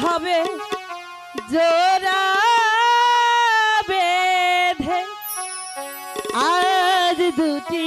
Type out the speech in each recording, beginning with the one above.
হবে। জোরা বেঁধে আজ দুটি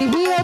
Bye.